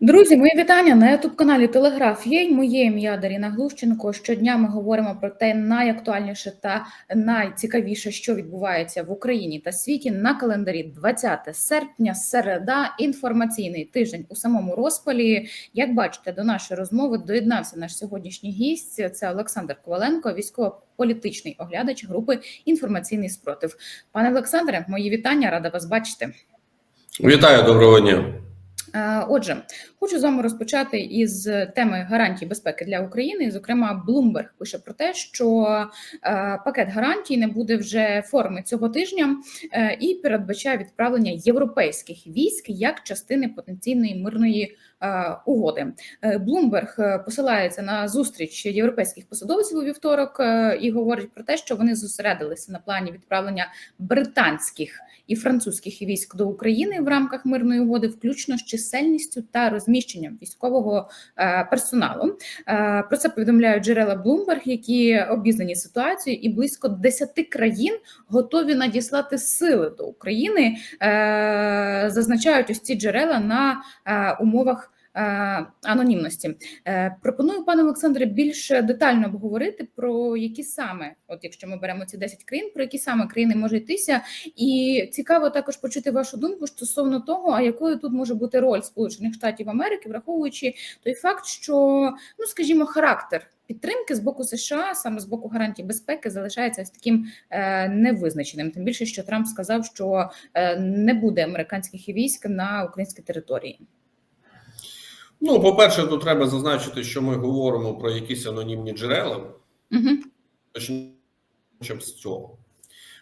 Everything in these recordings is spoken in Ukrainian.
Друзі, мої вітання на youtube каналі Телеграф. Є моє ім'я Даріна Глущенко. Щодня ми говоримо про те найактуальніше та найцікавіше, що відбувається в Україні та світі на календарі 20 серпня, середа, інформаційний тиждень у самому розпалі. Як бачите, до нашої розмови доєднався наш сьогоднішній гість. Це Олександр Коваленко, військово-політичний оглядач групи інформаційний спротив. Пане Олександре, мої вітання, рада вас бачити. Вітаю доброго дня. Е, Отже, хочу з вами розпочати із теми гарантій безпеки для України. Зокрема, Bloomberg пише про те, що е, пакет гарантій не буде вже форми цього тижня е, і передбачає відправлення європейських військ як частини потенційної мирної угоди. Bloomberg посилається на зустріч європейських посадовців у вівторок і говорить про те, що вони зосередилися на плані відправлення британських і французьких військ до України в рамках мирної угоди, включно з чисельністю та розміщенням військового персоналу. Про це повідомляють джерела Bloomberg, які обізнані ситуацією, і близько 10 країн готові надіслати сили до України. Зазначають ось ці джерела на умовах. Анонімності пропоную пане Олександре більш детально обговорити про які саме, от якщо ми беремо ці 10 країн, про які саме країни може йтися, і цікаво також почути вашу думку стосовно того, а якою тут може бути роль Сполучених Штатів Америки, враховуючи той факт, що ну скажімо, характер підтримки з боку США, саме з боку гарантій безпеки, залишається ось таким е, невизначеним. Тим більше, що Трамп сказав, що е, не буде американських військ на українській території. Ну, по-перше, тут треба зазначити, що ми говоримо про якісь анонімні джерела. Угу. Почнемо з цього.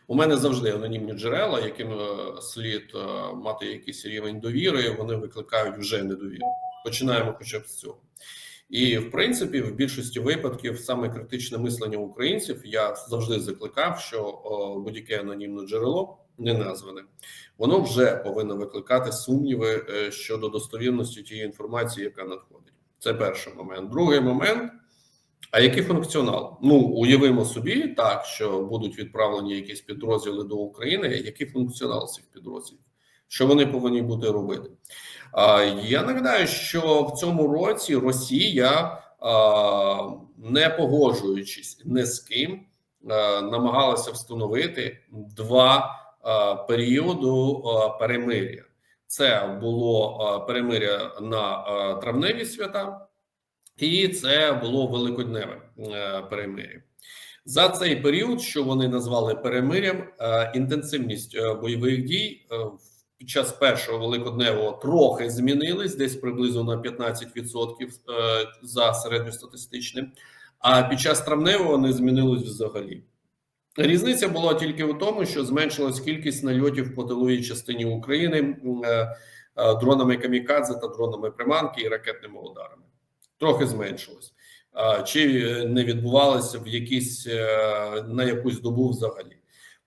У мене завжди анонімні джерела, яким е, слід е, мати якийсь рівень довіри, вони викликають вже недовіру. Починаємо хоча б з цього. І в принципі, в більшості випадків саме критичне мислення українців я завжди закликав, що будь-яке анонімне джерело не назване, воно вже повинно викликати сумніви е, щодо достовірності тієї інформації, яка надходить. Це перший момент. Другий момент. А який функціонал? Ну уявимо собі так, що будуть відправлені якісь підрозділи до України. Який функціонал цих підрозділів? Що вони повинні бути робити? А я нагадаю, що в цьому році Росія, не погоджуючись не з ким, намагалася встановити два періоду перемир'я. Це було перемир'я на травневі свята, і це було великодневе перемир'я. За цей період, що вони назвали перемир'ям, інтенсивність бойових дій під час першого великодневого трохи змінились, десь приблизно на 15% за середньостатистичним. А під час травневого не змінилось взагалі. Різниця була тільки в тому, що зменшилась кількість нальотів по тиловій частині України дронами камікадзе та дронами приманки і ракетними ударами. Трохи зменшилось. Чи не відбувалося в якісь на якусь добу взагалі?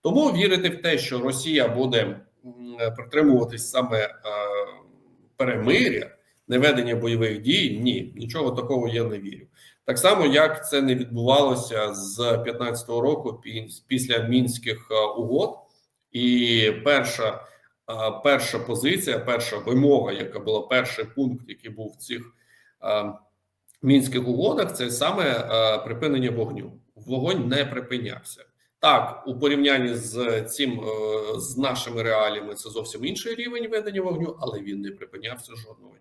Тому вірити в те, що Росія буде притримуватись саме перемиря, неведення бойових дій, ні, нічого такого я не вірю. Так само, як це не відбувалося з 2015 року після мінських угод, і перша перша позиція, перша вимога, яка була перший пункт, який був в цих мінських угодах, це саме припинення вогню. Вогонь не припинявся. Так, у порівнянні з цим з нашими реаліями це зовсім інший рівень ведення вогню, але він не припинявся жодного.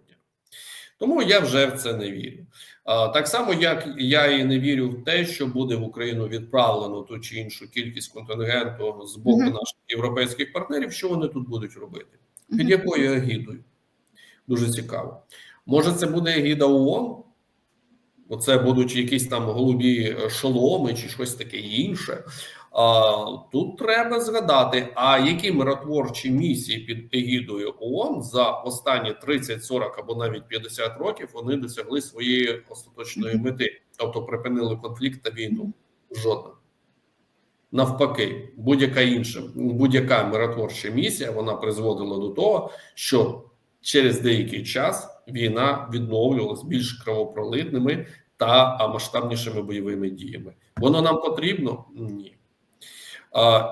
Тому я вже в це не вірю. Так само, як я і не вірю в те, що буде в Україну відправлено ту чи іншу кількість контингенту з боку uh -huh. наших європейських партнерів, що вони тут будуть робити? Під uh -huh. якою егідою? Дуже цікаво. Може, це буде егіда ООН? Оце будуть якісь там голубі шоломи чи щось таке інше. Тут треба згадати, а які миротворчі місії під егідою ООН за останні 30, 40 або навіть 50 років вони досягли своєї остаточної мети, тобто припинили конфлікт та війну. Жодна. Навпаки, будь-яка інша, будь-яка миротворча місія вона призводила до того, що через деякий час війна відновлювалась більш кровопролитними та масштабнішими бойовими діями. Воно нам потрібно? Ні.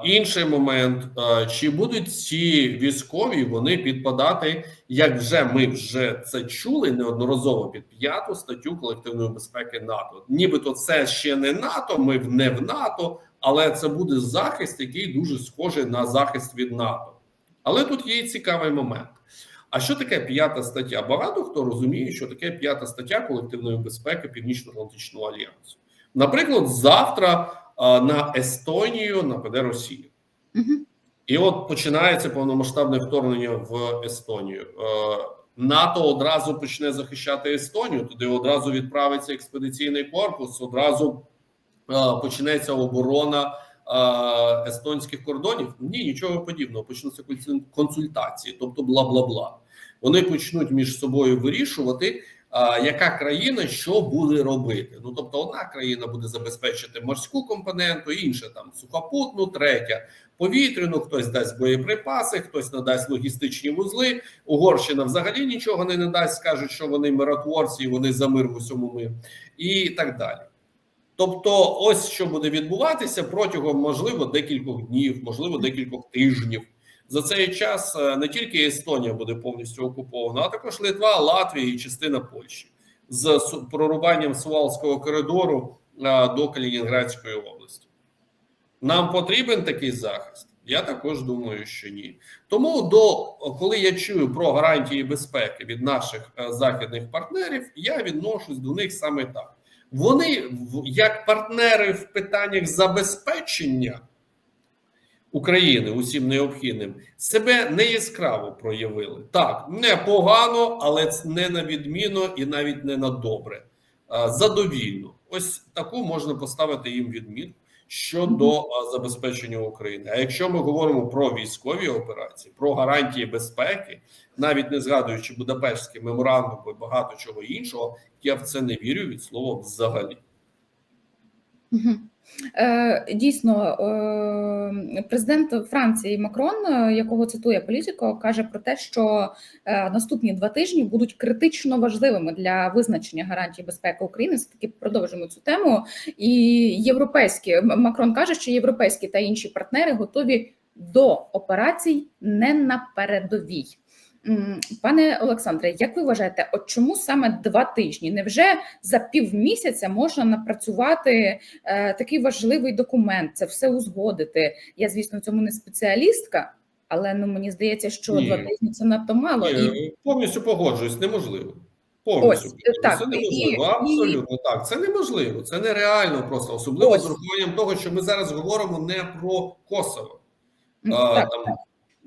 Інший момент: чи будуть ці військові вони підпадати, як вже ми вже це чули неодноразово під п'яту статтю колективної безпеки НАТО? Нібито це ще не НАТО, ми не в НАТО, але це буде захист, який дуже схожий на захист від НАТО. Але тут є цікавий момент. А що таке п'ята стаття? Багато хто розуміє, що таке п'ята стаття колективної безпеки Північно-Атлантичного альянсу. Наприклад, завтра на Естонію нападе Росія. Мгм. І от починається повномасштабне вторгнення в Естонію. Е, НАТО одразу почне захищати Естонію, туди одразу відправиться експедиційний корпус, одразу е, почнеться оборона е, естонських кордонів. Ні, нічого подібного. Почнуться консультації, тобто бла бла бла. Вони почнуть між собою вирішувати, яка країна що буде робити. Ну тобто, одна країна буде забезпечити морську компоненту, інша там сухопутну, третя повітряну, хтось дасть боєприпаси, хтось надасть логістичні вузли. Угорщина взагалі нічого не надасть, скажуть, що вони миротворці, вони за мир в усьому миру, і так далі. Тобто, ось що буде відбуватися протягом, можливо, декількох днів, можливо, декількох тижнів. За цей час е, не тільки Естонія буде повністю окупована, а також Литва, Латвія і частина Польщі з прорубанням Сувалського коридору е, до Калінінградської області. Нам потрібен такий захист? Я також думаю, що ні. Тому до коли я чую про гарантії безпеки від наших е, західних партнерів, я відношусь до них саме так. Вони як партнери в питаннях забезпечення України усім необхідним себе не яскраво проявили. Так, непогано, але ц- не на відміну і навіть не на добре. Задовільно. Ось таку можна поставити їм відмітку щодо забезпечення України. А якщо ми говоримо про військові операції, про гарантії безпеки, навіть не згадуючи Будапештський меморандум і багато чого іншого, я в це не вірю від слова взагалі. Е, Дійсно, е, президент Франції Макрон, е, якого цитує політико, каже про те, що наступні два тижні будуть критично важливими для визначення гарантій безпеки України. Все таки продовжимо цю тему. І європейські Макрон каже, що європейські та інші партнери готові до операцій не на передовій. Пане Олександре, як ви вважаєте, от чому саме два тижні? Невже за півмісяця можна напрацювати е, такий важливий документ, це все узгодити? Я, звісно, в цьому не спеціалістка, але ну мені здається, що Ні. два тижні це надто мало. І повністю погоджуюсь, неможливо. Повністю Ось, так, це неможливо. і- Абсолютно так. Це неможливо. Це нереально просто, особливо Ось. з урахуванням того, що ми зараз говоримо не про Косово, а, так, там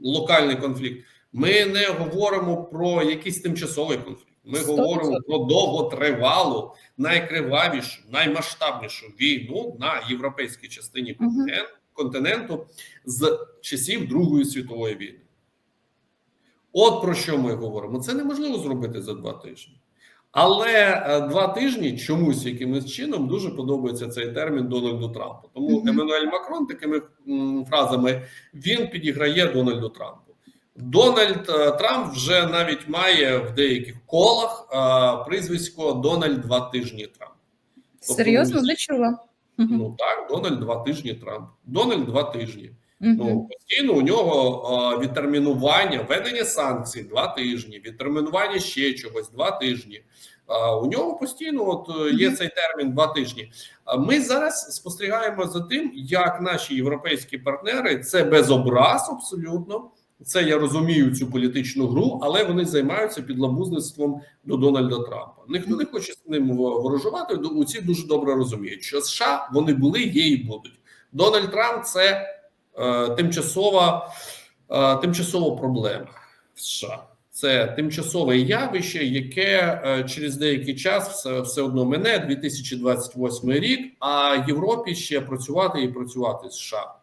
локальний конфлікт. Ми не говоримо про якийсь тимчасовий конфлікт. Ми Сто говоримо про довготривалу, найкривавішу, наймасштабнішу війну на європейській частині континент, континенту з часів Другої світової війни. От про що ми говоримо. Це неможливо зробити за два тижні. Але е, два тижні чомусь якимось чином дуже подобається цей термін Дональду Трампу. Тому. Еммануель Макрон такими фразами він підіграє Дональду Трампу. Дональд е, Трамп вже навіть має в деяких колах е, прізвисько Дональд два тижні Трамп. тобто серйозно не чула. Ну так, Дональд два тижні Трамп. Дональд два тижні. Мгм. Ну постійно у нього е, відтермінування, введення санкцій два тижні, відтермінування ще чогось два тижні. А у нього постійно от е, є Мгм. цей термін два тижні. А Ми зараз спостерігаємо за тим, як наші європейські партнери це без образ абсолютно. Це я розумію цю політичну гру, але вони займаються підлабузництвом до Дональда Трампа. Ніхто не хоче з ним ворожувати. Усі дуже добре розуміють, що США вони були, є і будуть. Дональд Трамп це е, тимчасова, е, тимчасова проблема в США. Це тимчасове явище, яке е, через деякий час все, все одно мене 2028 рік. А Європі ще працювати і працювати з США.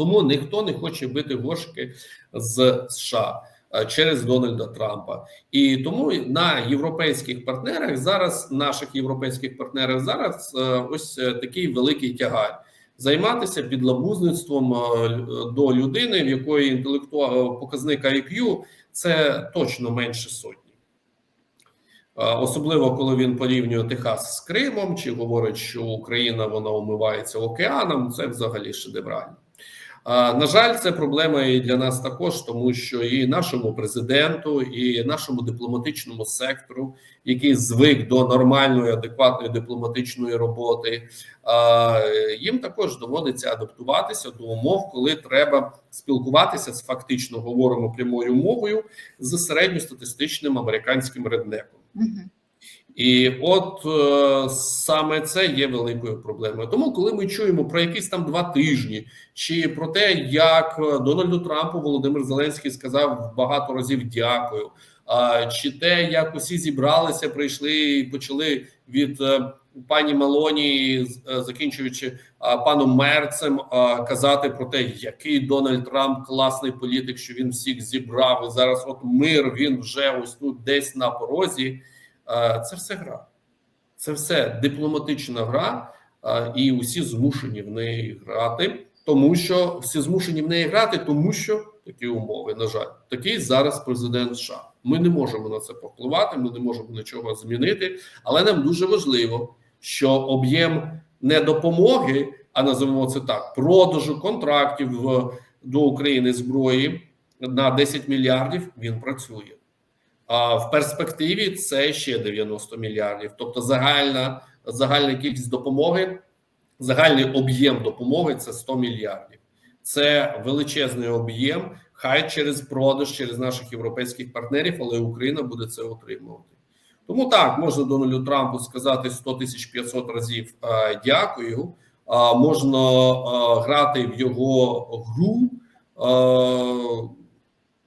Тому ніхто не хоче бити горшки з США е, через Дональда Трампа. І тому на європейських партнерах зараз, наших європейських партнерів, зараз е, ось е, такий великий тягар. Займатися підлабузництвом до людини, в якої інтелектуал показник IQ це точно менше сотні. Особливо коли він порівнює Техас з Кримом, чи говорить, що Україна вона умивається океаном, це взагалі шедеврально. На жаль, це проблема і для нас також, тому що і нашому президенту, і нашому дипломатичному сектору, який звик до нормальної, адекватної дипломатичної роботи, їм також доводиться адаптуватися до умов, коли треба спілкуватися з фактично говоримо прямою мовою з середньостатистичним американським реднеком. І от е, саме це є великою проблемою. Тому, коли ми чуємо про якісь там два тижні, чи про те, як е, Дональду Трампу Володимир Зеленський сказав багато разів дякую, а чи те, як усі зібралися, прийшли і почали від е, пані Мелоні, е, закінчуючи а, паном Мерцем, а, казати про те, який Дональд Трамп класний політик, що він всіх зібрав, і зараз от мир він вже ось тут десь на порозі. Е, Це все гра, це все дипломатична гра, е, і усі змушені в неї грати, тому що всі змушені в неї грати, тому що такі умови, на жаль, такий зараз президент США. Ми не можемо на це повпливати, ми не можемо нічого змінити, але нам дуже важливо, що об'єм не допомоги, а називаємо це так: продажу контрактів до України зброї на 10 мільярдів він працює. В перспективі це ще 90 мільярдів. Тобто, загальна загальна кількість допомоги, загальний об'єм допомоги це 100 мільярдів. Це величезний об'єм. Хай через продаж, через наших європейських партнерів, але Україна буде це отримувати. Тому так можна Дональду Трампу сказати 100 тисяч 500 разів е, дякую. Можна е, грати в його гру.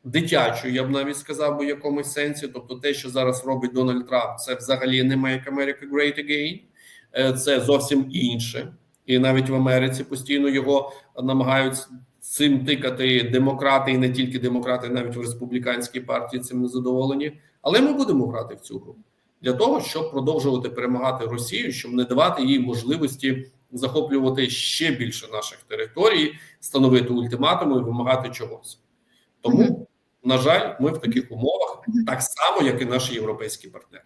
Дитячу, я б навіть сказав би якомусь сенсі. Тобто, те, що зараз робить Дональд Трамп, це взагалі не Make America Great Again, Е, це зовсім інше. І навіть в Америці постійно його намагаються цим тикати демократи, і не тільки демократи, навіть в республіканській партії цим не задоволені. Але ми будемо грати в цю гру для того, щоб продовжувати перемагати Росію, щоб не давати їй можливості захоплювати ще більше наших територій, становити ультиматуми і вимагати чогось. Тому. На жаль, ми в таких умовах так само, як і наші європейські партнери.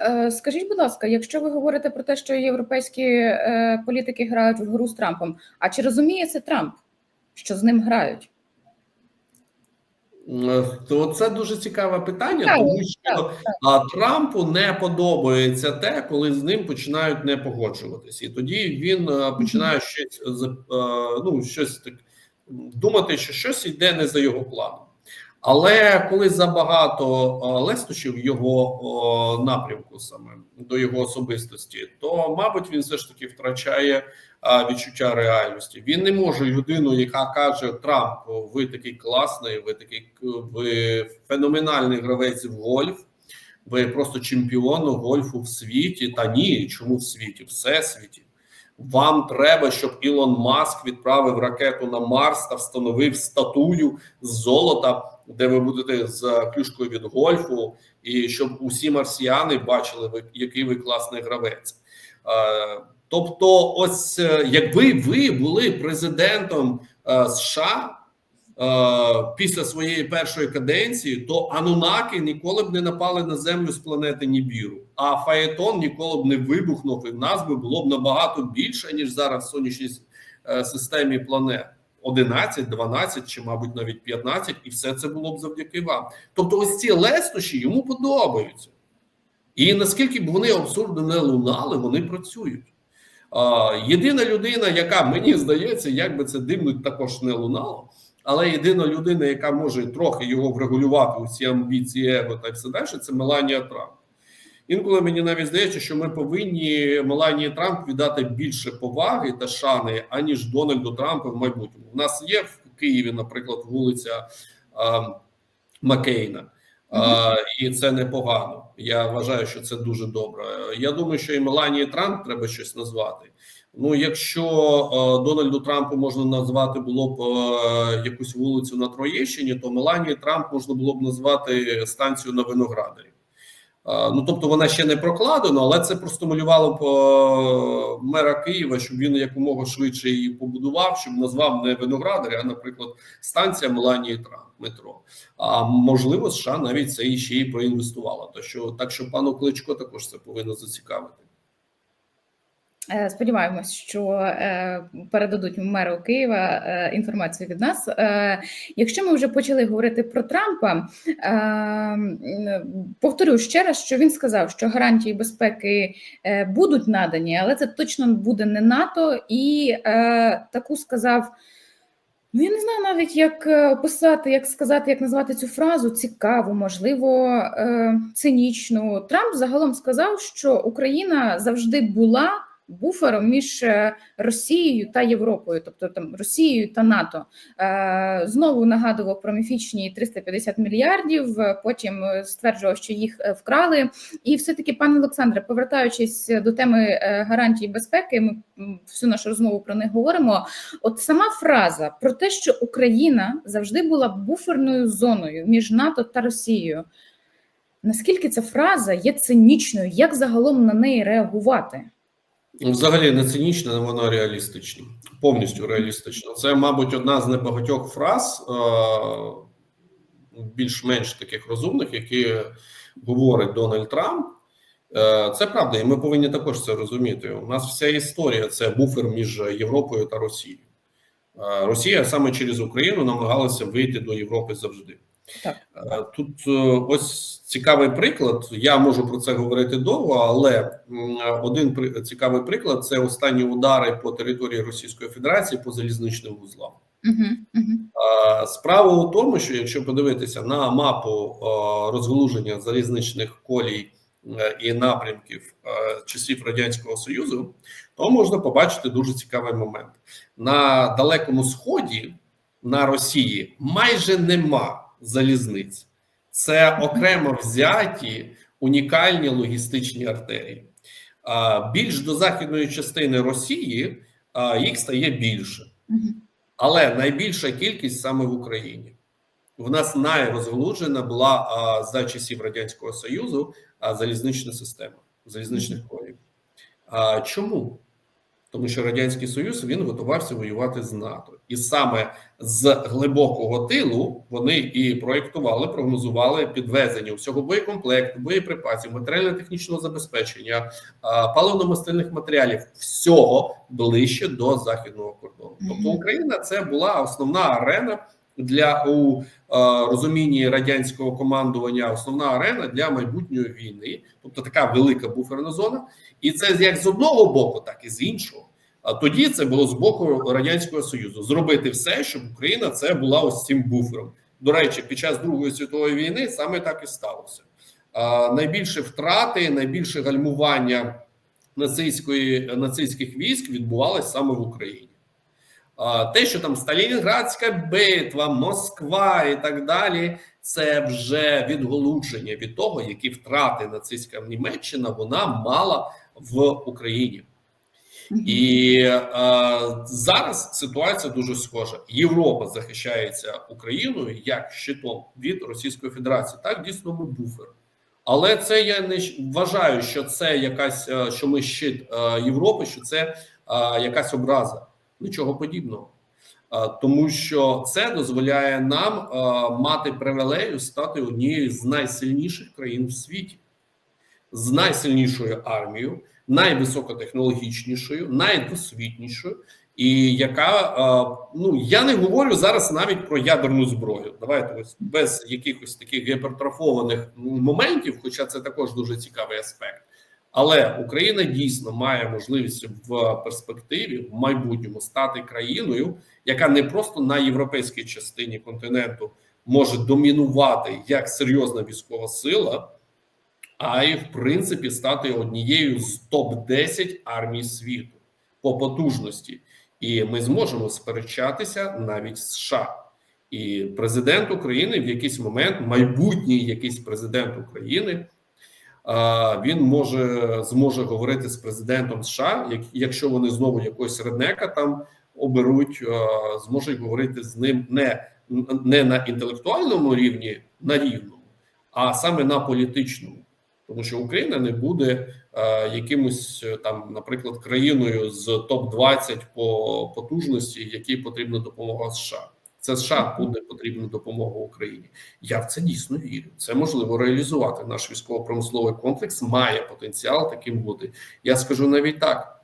Е, Скажіть, будь ласка, якщо ви говорите про те, що європейські е, політики грають в гру з Трампом, а чи розуміє це Трамп, що з ним грають? Е, То це дуже цікаве питання, Так, тому що так, Трампу не подобається те, коли з ним починають не погоджуватися, і тоді він починає щось ну щось так думати, що щось йде не за його планом. Але коли забагато е, лестощів його напрямку, саме до його особистості, то мабуть він все ж таки втрачає а, відчуття реальності. Він не може людину, яка каже Трамп, ви такий класний, ви такий ви феноменальний гравець в гольф. Ви просто чемпіон гольфу в світі. Та ні, чому в світі? Всесвіті. Вам треба, щоб Ілон Маск відправив ракету на Марс та встановив статую з золота, де ви будете з клюшкою від гольфу, і щоб усі марсіяни бачили, який ви класний гравець. Е, Тобто, ось е, якби ви були президентом е, США після своєї першої каденції, то Анунаки ніколи б не напали на землю з планети Нібіру, а Фаєтон ніколи б не вибухнув, і в нас би було б набагато більше ніж зараз в сонячній е, системі планет. 11, 12 чи, мабуть, навіть 15, і все це було б завдяки вам. Тобто, ось ці лестощі йому подобаються. І наскільки б вони абсурдно не лунали, вони працюють. А, єдина людина, яка мені здається, як би це дивно також не лунало, але єдина людина, яка може трохи його врегулювати, усі амбіції, его та все далі, це Меланія Трамп. Інколи мені навіть здається, що ми повинні Меланії Трамп віддати більше поваги та шани, аніж Дональду Трампу в майбутньому. У нас є в Києві, наприклад, вулиця а, Маккейна. А, і це непогано. Я вважаю, що це дуже добре. Я думаю, що і Меланії Трамп треба щось назвати. Ну, якщо е, Дональду Трампу можна назвати було б е, якусь вулицю на Троєщині, то Меланії Трамп можна було б назвати станцію на Виноградарі. Е, ну тобто вона ще не прокладена, але це простимулювало б е, мера Києва, щоб він якомога швидше її побудував, щоб назвав не Виноградарі, а, наприклад, станція Меланії Трамп метро. А можливо, США навіть це і ще й проінвестувала. То що так, що пану Кличко також це повинно зацікавити. Е, Сподіваємось, що е, передадуть меру Києва е, інформацію від нас. Якщо ми вже почали говорити про Трампа, повторю ще раз, що він сказав, що гарантії безпеки будуть надані, але це точно буде не НАТО, і таку сказав. Ну, я не знаю навіть, як описати, як сказати, як назвати цю фразу цікаву, можливо, цинічну. Трамп загалом сказав, що Україна завжди була буфером між е, Росією та Європою, тобто там Росією та НАТО. Е, Знову нагадував про міфічні 350 мільярдів. е, Потім стверджував, що їх вкрали. І все-таки, пане Олександре, повертаючись до теми гарантій безпеки, ми всю нашу розмову про них говоримо. От сама фраза про те, що Україна завжди була буферною зоною між НАТО та Росією. Наскільки ця фраза є цинічною? Як загалом на неї реагувати? Взагалі не цинічна, вона реалістична, повністю реалістична. Це, мабуть, одна з небагатьох фраз, е, більш-менш таких розумних, які говорить Дональд Трамп. Е, Це правда, і ми повинні також це розуміти. У нас вся історія це буфер між Європою та Росією. Е, Росія саме через Україну намагалася вийти до Європи завжди. Так. Е, Тут е, ось цікавий приклад. Я можу про це говорити довго, але один цікавий приклад це останні удари по території Російської Федерації по залізничним вузлам. Угу, угу. Е, Справа у тому, що якщо подивитися на мапу розгалуження залізничних колій і напрямків часів радянського союзу, то можна побачити дуже цікавий момент на далекому сході на Росії майже нема залізниць. Це окремо взяті унікальні логістичні артерії. Більш до західної частини Росії їх стає більше. Але найбільша кількість саме в Україні. В нас найрозгалужена була за часів Радянського Союзу залізнична система залізничних колів. Чому? Тому що Радянський Союз він готувався воювати з НАТО, і саме з глибокого тилу вони і проєктували, прогнозували підвезення всього боєкомплекту, боєприпасів, матеріально-технічного забезпечення, паливно-мастильних матеріалів, всього ближче до західного кордону. Тобто Україна це була основна арена для у е, розумінні радянського командування, основна арена для майбутньої війни, тобто така велика буферна зона, і це як з одного боку, так і з іншого. А тоді це було з боку радянського союзу зробити все, щоб Україна це була ось цим буфером. До речі, під час Другої світової війни саме так і сталося. А, найбільше втрати, найбільше гальмування нацистської нацистських військ відбувалось саме в Україні. Те, що там Сталінградська битва, Москва і так далі, це вже відголудження від того, які втрати нацистська Німеччина вона мала в Україні. І е, зараз ситуація дуже схожа. Європа захищається Україною як щитом від Російської Федерації. Так дійсно ми буфер. Але це я не вважаю, що це якась, е, що ми щит е, Європи, що це е, якась образа. Нічого подібного. Тому що це дозволяє нам мати привілею стати однією з найсильніших країн в світі, з найсильнішою армією, найвисокотехнологічнішою, найдосвітнішою, і яка ну я не говорю зараз навіть про ядерну зброю. Давайте ось без якихось таких гіпертрофованих моментів, хоча це також дуже цікавий аспект. Але Україна дійсно має можливість в перспективі в майбутньому стати країною, яка не просто на європейській частині континенту може домінувати як серйозна військова сила, а й в принципі стати однією з топ 10 армій світу по потужності, і ми зможемо сперечатися навіть з США. І президент України в якийсь момент, майбутній якийсь президент України, він може зможе говорити з президентом США, якщо вони знову якогось реднека там оберуть, а, зможуть говорити з ним не, не на інтелектуальному рівні, на рівному, а саме на політичному. Тому що Україна не буде е, якимось е, там, наприклад, країною з топ 20 по потужності, якій потрібна допомога США. Це США буде потрібна допомога Україні. Я в це дійсно вірю. Це можливо реалізувати. Наш військово-промисловий комплекс має потенціал таким бути. Я скажу навіть так: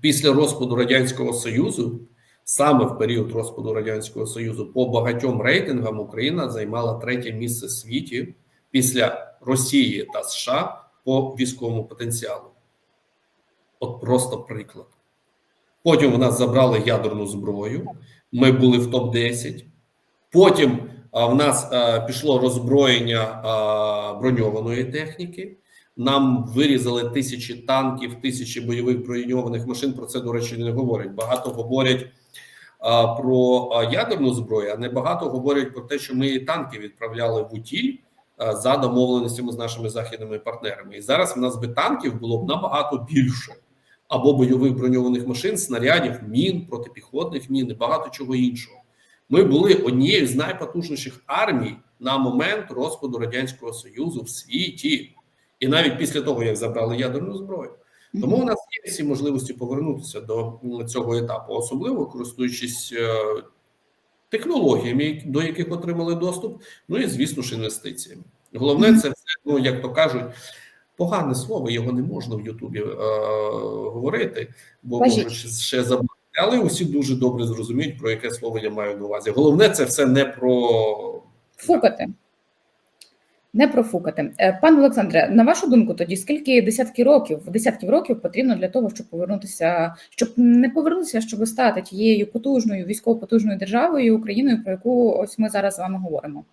після розпаду радянського союзу, саме в період розпаду радянського союзу, по багатьом рейтингам Україна займала третє місце в світі після Росії та США по військовому потенціалу. От просто приклад. Потім в нас забрали ядерну зброю. Ми були в топ 10 Потім а, в нас а, пішло роззброєння а, броньованої техніки. Нам вирізали тисячі танків, тисячі бойових броньованих машин. Про це, до речі, не говорять. Багато говорять а, про ядерну зброю, а не багато говорять про те, що ми і танки відправляли в утіль а, за домовленостями з нашими західними партнерами. І зараз в нас би танків було б набагато більше. Або бойових броньованих машин, снарядів, мін, протипіхотних мін і багато чого іншого. Ми були однією з найпотужніших армій на момент розпаду радянського союзу в світі, і навіть після того як забрали ядерну зброю. Тому у нас є всі можливості повернутися до цього етапу, особливо користуючись е, технологіями, до яких отримали доступ. Ну і звісно ж інвестиціями. Головне, це все, ну як то кажуть. Погане слово, його не можна в Ютубі е, говорити, бо можуть ще- ще забрати. Але усі дуже добре зрозуміють, про яке слово я маю на увазі. Головне, це все не про Фукати. Не профукати. Е, Пане Олександре, на вашу думку, тоді скільки десятки років, десятків років потрібно для того, щоб повернутися, щоб не повернутися, щоб стати тією потужною військово потужною державою Україною, про яку ось ми зараз з вами говоримо?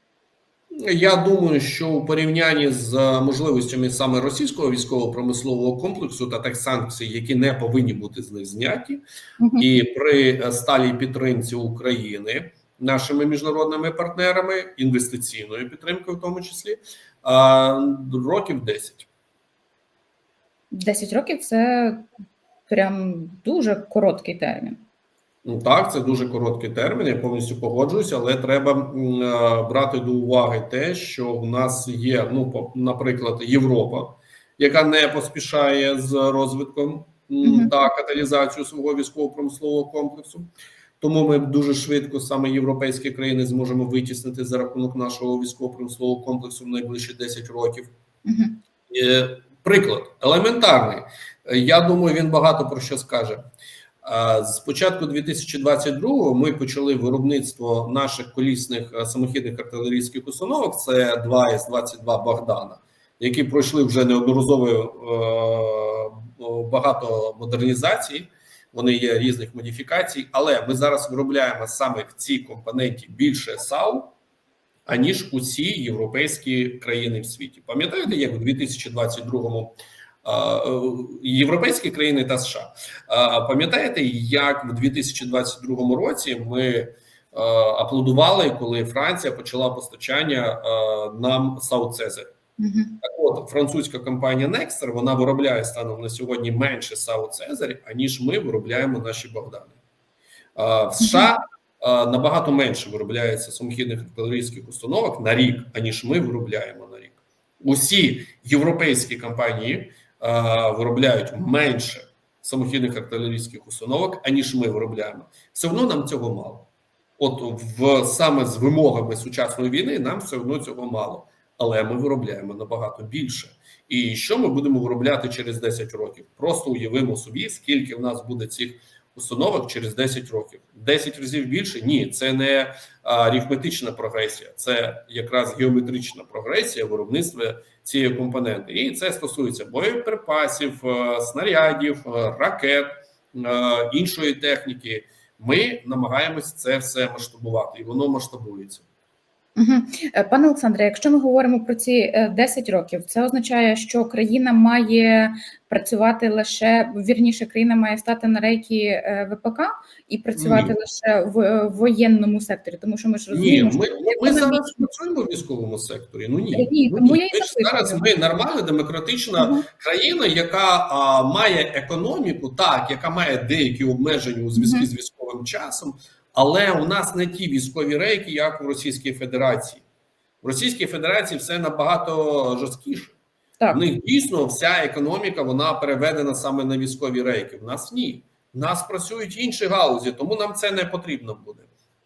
Я думаю, що у порівнянні з е, можливостями саме російського військово-промислового комплексу та тих санкцій, які не повинні бути з них зняті, і при е, сталій підтримці України нашими міжнародними партнерами, інвестиційною підтримкою, в тому числі, років 10. 10 років це прям дуже короткий термін. Ну так, це дуже короткий термін. Я повністю погоджуюся, але треба е, брати до уваги те, що в нас є, ну, по- наприклад, Європа, яка не поспішає з розвитком та каталізацією свого військово-промислового комплексу. Тому ми дуже швидко саме європейські країни зможемо витіснити за рахунок нашого військово-промислового комплексу в найближчі 10 років. Е, Приклад елементарний. Е, Я думаю, він багато про що скаже. З початку 2022-го ми почали виробництво наших колісних е, самохідних артилерійських установок. Це 2 с 22 Богдана, які пройшли вже неодноразово е, багато модернізацій. Вони є різних модифікацій, але ми зараз виробляємо саме в цій компоненті більше САУ, аніж усі європейські країни в світі. Пам'ятаєте, як у 2022-му а, е, європейські країни та США? Пам'ятаєте, як в 2022 році ми е, аплодували, коли Франція почала постачання е, нам САУ Цезарь? Мгм. Так от французька компанія Nexter, вона виробляє станом на сьогодні менше САУ Цезарь, аніж ми виробляємо наші Богдани. А, В США а, набагато менше виробляється самохідних артилерійських установок на рік, аніж ми виробляємо на рік. Усі європейські компанії виробляють менше самохідних артилерійських установок, аніж ми виробляємо. Все одно нам цього мало. От в саме з вимогами сучасної війни нам все одно цього мало але ми виробляємо набагато більше. І що ми будемо виробляти через 10 років? Просто уявимо собі, скільки в нас буде цих установок через 10 років. 10 разів більше? Ні, це не а, арифметична прогресія, це якраз геометрична прогресія виробництва цієї компоненти. І це стосується боєприпасів, е, снарядів, е, ракет, е, іншої техніки. Ми намагаємось це все масштабувати, і воно масштабується. Е, Пане Олександре, якщо ми говоримо про ці е, 10 років, це означає, що країна має працювати лише вірніше, країна має стати на рейки е, ВПК і працювати Ні. лише в е, воєнному секторі, тому що ми ж Ні, розуміємо, ми, що ми зараз працюємо в військовому секторі. Ну ні, Ні, ну, ні. я Ми ж зараз ми нормальна демократична Мгм. країна, яка а, має економіку, так яка має деякі обмеження у зв'язку Мгм. з військовим часом, але у нас не ті військові рейки, як у Російській Федерації. В Російській Федерації все набагато жорсткіше. так. В них дійсно вся економіка вона переведена саме на військові рейки. В нас ні. В нас працюють інші галузі, тому нам це не потрібно буде.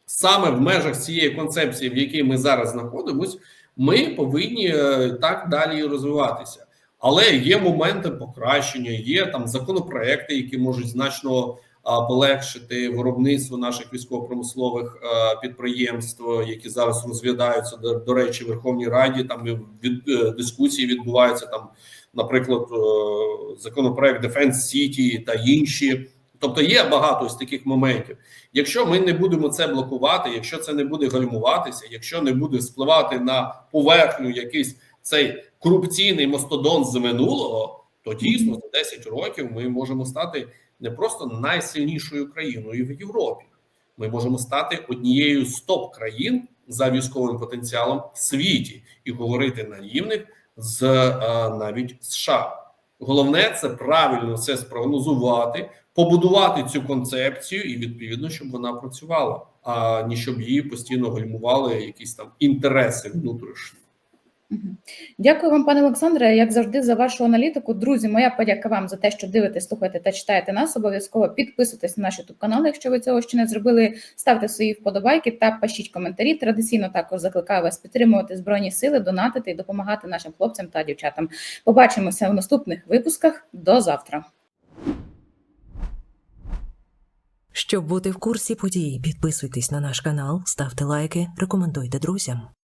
Саме в межах цієї концепції, в якій ми зараз знаходимось, ми повинні е, так далі розвиватися. Але є моменти покращення, є там законопроекти, які можуть значно полегшити виробництво наших військово-промислових е, підприємств, які зараз розглядаються до, до речі, в Верховній Раді. Там від е, дискусії відбуваються там, наприклад, е, законопроект Defense City та інші. Тобто є багато ось таких моментів. Якщо ми не будемо це блокувати, якщо це не буде гальмуватися, якщо не буде спливати на поверхню якийсь цей корупційний мастодон з минулого, то дійсно за 10 років ми можемо стати не просто найсильнішою країною в Європі. Ми можемо стати однією з топ країн за військовим потенціалом в світі і говорити на рівних з е, навіть США. Головне це правильно все спрогнозувати, побудувати цю концепцію, і відповідно, щоб вона працювала, а не щоб її постійно гальмували якісь там інтереси внутрішні. Дякую вам, пане Олександре, як завжди, за вашу аналітику. Друзі, моя подяка вам за те, що дивитесь, слухаєте та читаєте нас. Обов'язково підписуйтесь на наш youtube канал, якщо ви цього ще не зробили. Ставте свої вподобайки та пишіть коментарі. Традиційно також закликаю вас підтримувати збройні сили, донатити і допомагати нашим хлопцям та дівчатам. Побачимося в наступних випусках. До завтра. Щоб бути в курсі подій, підписуйтесь на наш канал, ставте лайки, рекомендуйте друзям.